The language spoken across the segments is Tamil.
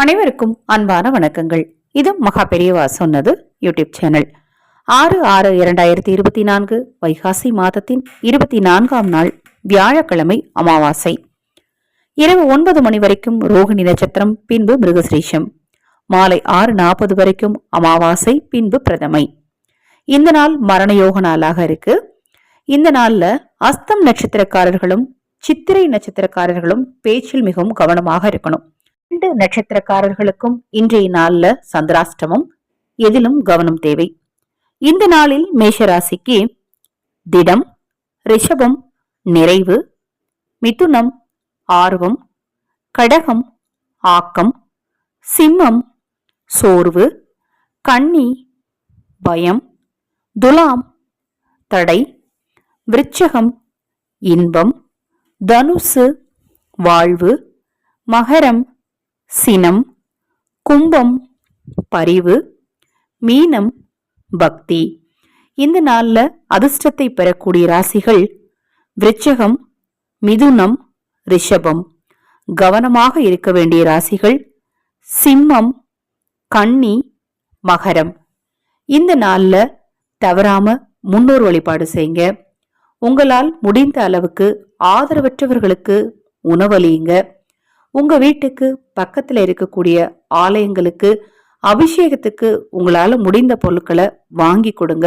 அனைவருக்கும் அன்பான வணக்கங்கள். இது மகா பெரியவா சொன்னது யூடியூப் சேனல். ஆறு ஆறு இரண்டாயிரத்தி இருபத்தி நான்கு வைகாசி மாதத்தின் இருபத்தி நான்காம் நாள் வியாழக்கிழமை அமாவாசை. இரவு ஒன்பது மணி வரைக்கும் ரோகிணி நட்சத்திரம் பின்பு மிருகசிரீஷம். மாலை ஆறு நாற்பது வரைக்கும் அமாவாசை பின்பு பிரதமை. இந்த நாள் மரண யோக நாளாக இருக்கு. இந்த நாள்ல அஸ்தம் நட்சத்திரக்காரர்களும் சித்திரை நட்சத்திரக்காரர்களும் பேச்சில் மிகவும் கவனமாக இருக்கணும். இரண்டு நட்சத்திரக்காரர்களுக்கும் இன்றைய நாள்ல சந்திராஷ்டமம். எதிலும் கவனம் தேவை. இந்த நாளில் மேஷராசிக்கு திடம் ரிஷபம் நிறைவு மிதுனம் ஆர்வம் கடகம் ஆக்கம் சிம்மம் சோர்வு கண்ணி பயம் துலாம் தடை விருச்சகம் இன்பம் தனுசு வாழ்வு மகரம் சினம் கும்பம் பரிவு மீனம் பக்தி. இந்த நாளில் அதிர்ஷ்டத்தை பெறக்கூடிய ராசிகள் விருச்சகம் மிதுனம் ரிஷபம். கவனமாக இருக்க வேண்டிய ராசிகள் சிம்மம் கன்னி மகரம். இந்த நாளில் தவறாம முன்னோர் வழிபாடு செய்யுங்க. உங்களால் முடிந்த அளவுக்கு ஆதரவற்றவர்களுக்கு உணவளியுங்க. உங்க வீட்டுக்கு பக்கத்துல இருக்கக்கூடிய ஆலயங்களுக்கு அபிஷேகத்துக்கு உங்களால முடிந்த பொருட்களை வாங்கி கொடுங்க.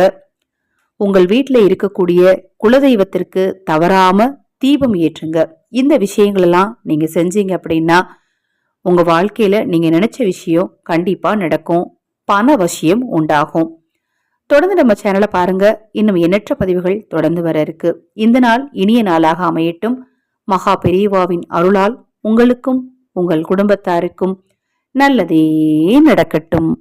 உங்கள் வீட்டில் இருக்கக்கூடிய குலதெய்வத்திற்கு தவறாம தீபம் ஏற்றுங்க. இந்த விஷயங்களெல்லாம் நீங்க செஞ்சீங்க அப்படின்னா உங்க வாழ்க்கையில நீங்க நினைச்ச விஷயம் கண்டிப்பா நடக்கும். பண வசியம் உண்டாகும். தொடர்ந்து நம்ம சேனலை பாருங்க. இன்னும் எண்ணற்ற பதிவுகள் தொடர்ந்து வர இருக்கு. இந்த நாள் இனிய நாளாக அமையட்டும். மகா பெரியவாவின் அருளால் உங்களுக்கும் உங்கள் குடும்பத்தாருக்கும் நல்லதே நடக்கட்டும்.